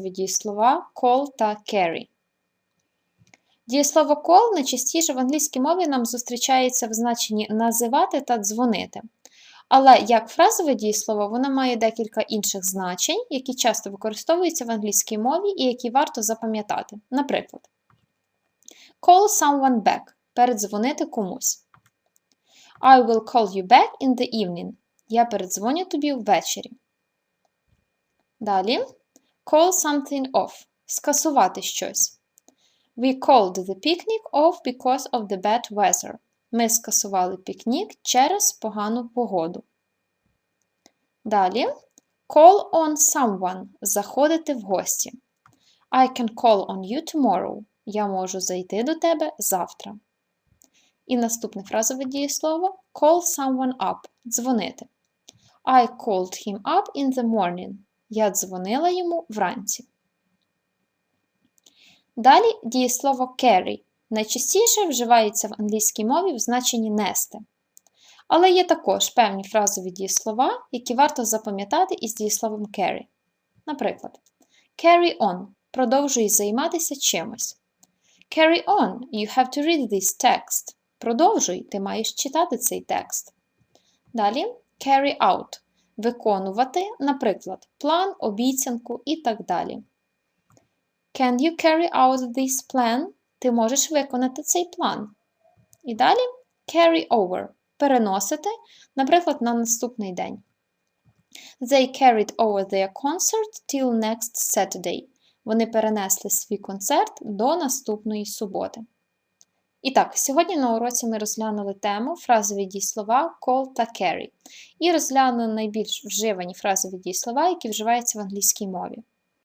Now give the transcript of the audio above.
дієслова call та carry. Дієслово call найчастіше в англійській мові нам зустрічається в значенні називати та дзвонити. Але як фразове дієслово, воно має декілька інших значень, які часто використовуються в англійській мові і які варто запам'ятати. Наприклад, call someone back передзвонити комусь. I will call you back in the evening. Я передзвоню тобі ввечері. Далі call something off скасувати щось. We called the picnic off because of the bad weather. Ми скасували пікнік через погану погоду. Далі call on someone заходити в гості. I can call on you tomorrow. Я можу зайти до тебе завтра. І наступне фразове дієслово call someone up дзвонити. I called him up in the morning. Я дзвонила йому вранці. Далі дієслово carry найчастіше вживається в англійській мові в значенні нести. Але є також певні фразові дієслова, які варто запам'ятати із дієсловом carry. Наприклад, carry on продовжуй займатися чимось. Carry on, you have to read this text. Продовжуй, ти маєш читати цей текст. Далі carry out виконувати, наприклад, план, обіцянку і так далі. Can you carry out this plan? Ти можеш виконати цей план. І далі carry over переносити, наприклад, на наступний день. They carried over their concert till next Saturday. Вони перенесли свій концерт до наступної суботи. І так, сьогодні на уроці ми розглянули тему фразові дієслова call та carry. І розглянули найбільш вживані фразові дієслова, які вживаються в англійській мові.